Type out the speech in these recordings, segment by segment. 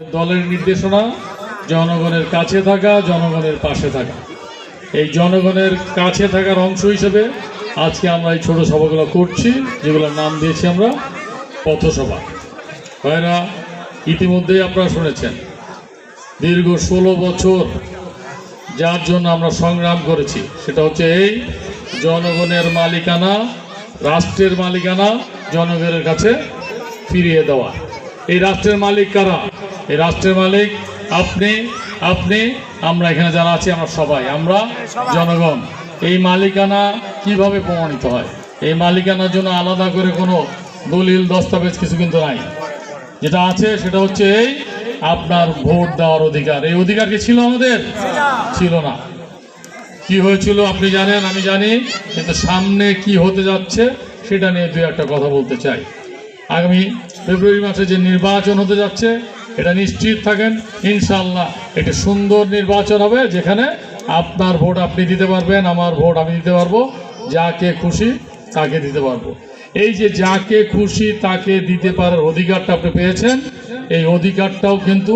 দলের নির্দেশনা, জনগণের কাছে থাকা, জনগণের পাশে থাকা। এই জনগণের কাছে থাকার অংশ হিসেবে আজকে আমরা এই ছোট সভাগুলো করছি, যেগুলোর নাম দিয়েছি আমরা পথসভা। ভাইরা, ইতিমধ্যেই আপনারা শুনেছেন, দীর্ঘ ষোলো বছর যার জন্য আমরা সংগ্রাম করেছি, সেটা হচ্ছে এই জনগণের মালিকানা, রাষ্ট্রের মালিকানা, জনগণের কাছে ফিরিয়ে দেওয়া। এই রাষ্ট্রের মালিক কারা? এই রাষ্ট্রের মালিক আপনি আপনি আমরা এখানে যারা আছি আমরা সবাই আমরা জনগণ। এই মালিকানা কীভাবে প্রমাণিত হয়? এই মালিকানার জন্য আলাদা করে কোনো দলিল দস্তাবেজ কিছু কিন্তু নাই। যেটা আছে সেটা হচ্ছে এই আপনার ভোট দেওয়ার অধিকার। এই অধিকার কি ছিল আমাদের? ছিল। না। কি হয়েছিল আপনি জানেন? আমি জানি। কিন্তু সামনে কি হতে যাচ্ছে সেটা নিয়ে দু একটা কথা বলতে চাই। আগামী ফেব্রুয়ারি মাসে যে নির্বাচন হতে যাচ্ছে এটা নিশ্চিত থাকেন ইনশাল্লাহ একটি সুন্দর নির্বাচন হবে যেখানে আপনার ভোট আপনি দিতে পারবেন, আমার ভোট আমি দিতে পারব, যাকে খুশি তাকে দিতে পারব। এই যে যাকে খুশি তাকে দিতে পারার অধিকারটা আপনি পেয়েছেন, এই অধিকারটাও কিন্তু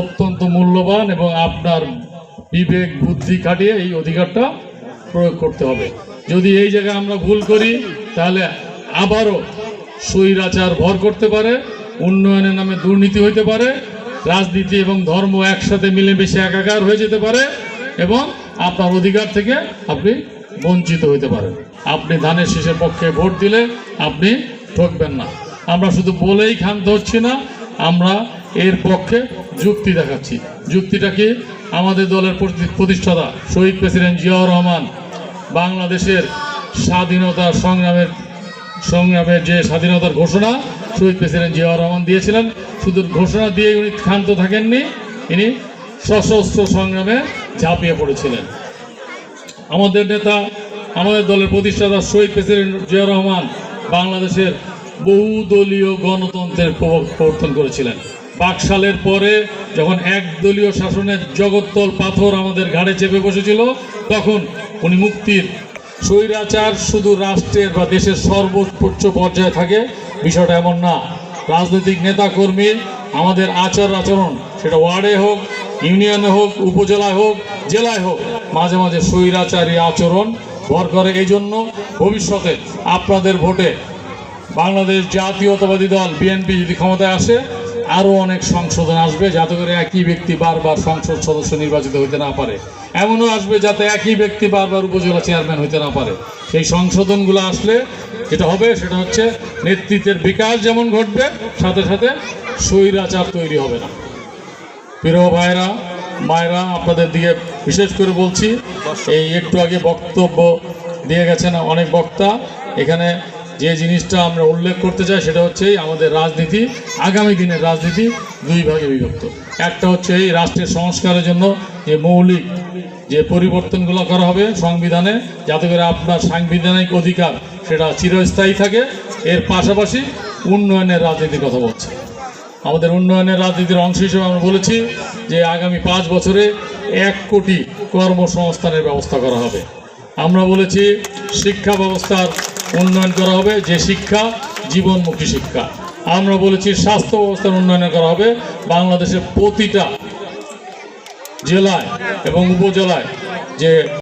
অত্যন্ত মূল্যবান এবং আপনার বিবেক, বুদ্ধি খাটিয়ে এই অধিকারটা প্রয়োগ করতে হবে। যদি এই জায়গায় আমরা ভুল করি, তাহলে আবারও স্বৈরাচার ভর করতে পারে উন্নয়নের নামে দুর্নীতি হইতে পারে, রাজনীতি এবং ধর্ম একসাথে মিলেমিশে একাকার হয়ে যেতে পারে এবং আপনার অধিকার থেকে আপনি বঞ্চিত হইতে পারেন। আপনি ধানের শেষের পক্ষে ভোট দিলে আপনি ঠকবেন না। আমরা শুধু বলেই ক্ষান্ত হচ্ছি না, আমরা এর পক্ষে যুক্তি দেখাচ্ছি। যুক্তিটা কি? আমাদের দলের প্রতি- প্রতিষ্ঠাতা শহীদ প্রেসিডেন্ট জিয়াউর রহমান বাংলাদেশের স্বাধীনতা সংগ্রামের সংগ্রামের যে স্বাধীনতার ঘোষণা, শহীদ প্রেসিডেন্ট জিয়াউর রহমান দিয়েছিলেন শুধু ঘোষণা দিয়ে উনি ক্ষান্ত থাকেননি, ইনি সশস্ত্র সংগ্রামে ঝাঁপিয়ে পড়েছিলেন। আমাদের নেতা, আমাদের দলের প্রতিষ্ঠাতা শহীদ প্রেসিডেন্ট জিয়াউর রহমান বাংলাদেশের বহুদলীয় গণতন্ত্রের প্রব- প্রবর্তন করেছিলেন। বাকশালের পরে যখন একদলীয় শাসনের জগত্তল পাথর আমাদের ঘাড়ে চেপে বসেছিল, তখন উনি মুক্তির স্বৈরাচার শুধু রাষ্ট্রের বা দেশের সর্বোচ্চ পর্যায়ে থাকে, বিষয়টা এমন না। রাজনৈতিক নেতাকর্মী, আমাদের আচার আচরণ, সেটা ওয়ার্ডে হোক, ইউনিয়নে হোক, উপজেলায় হোক, জেলায় হোক, মাঝে মাঝে স্বৈরাচারী আচরণ ভর করে। এই জন্য ভবিষ্যতে আপনাদের ভোটে বাংলাদেশ জাতীয়তাবাদী দল, বিএনপি যদি ক্ষমতায় আসে আরও অনেক সংশোধন আসবে যাতে করে একই ব্যক্তি বারবার সংসদ সদস্য নির্বাচিত হইতে না পারে। এমনও আসবে যাতে একই ব্যক্তি বারবার উপজেলা চেয়ারম্যান হইতে না পারে। সেই সংশোধনগুলো আসলে যেটা হবে সেটা হচ্ছে নেতৃত্বের বিকাশ যেমন ঘটবে, সাথে সাথে স্বৈরাচার তৈরি হবে না। প্রিয় ভাইরা, মায়েরা, আপনাদের দিকে বিশেষ করে বলছি, এই একটু আগে বক্তব্য দিয়ে গেছেন অনেক বক্তা। এখানে যে জিনিসটা আমরা উল্লেখ করতে চাই সেটা হচ্ছে আমাদের রাজনীতি, আগামী দিনের রাজনীতি দুই ভাগে বিভক্ত। একটা হচ্ছে এই রাষ্ট্রের সংস্কারের জন্য যে মৌলিক যে পরিবর্তনগুলো করা হবে সংবিধানে, যাতে করে আপনার সাংবিধানিক অধিকার সেটা চিরস্থায়ী থাকে, এর পাশাপাশি উন্নয়নের রাজনীতির কথা বলছে। আমাদের উন্নয়নের রাজনীতির অংশ হিসেবে আমরা বলেছি যে আগামী পাঁচ বছরে এক কোটি কর্মসংস্থানের ব্যবস্থা করা হবে। আমরা বলেছি শিক্ষা ব্যবস্থার উন্নয়ন করা হবে, যে শিক্ষা, জীবনমুখী শিক্ষা। আমরা বলেছি স্বাস্থ্য ব্যবস্থার উন্নয়ন করা হবে বাংলাদেশের প্রতিটা জেলায় এবং উপজেলায় যে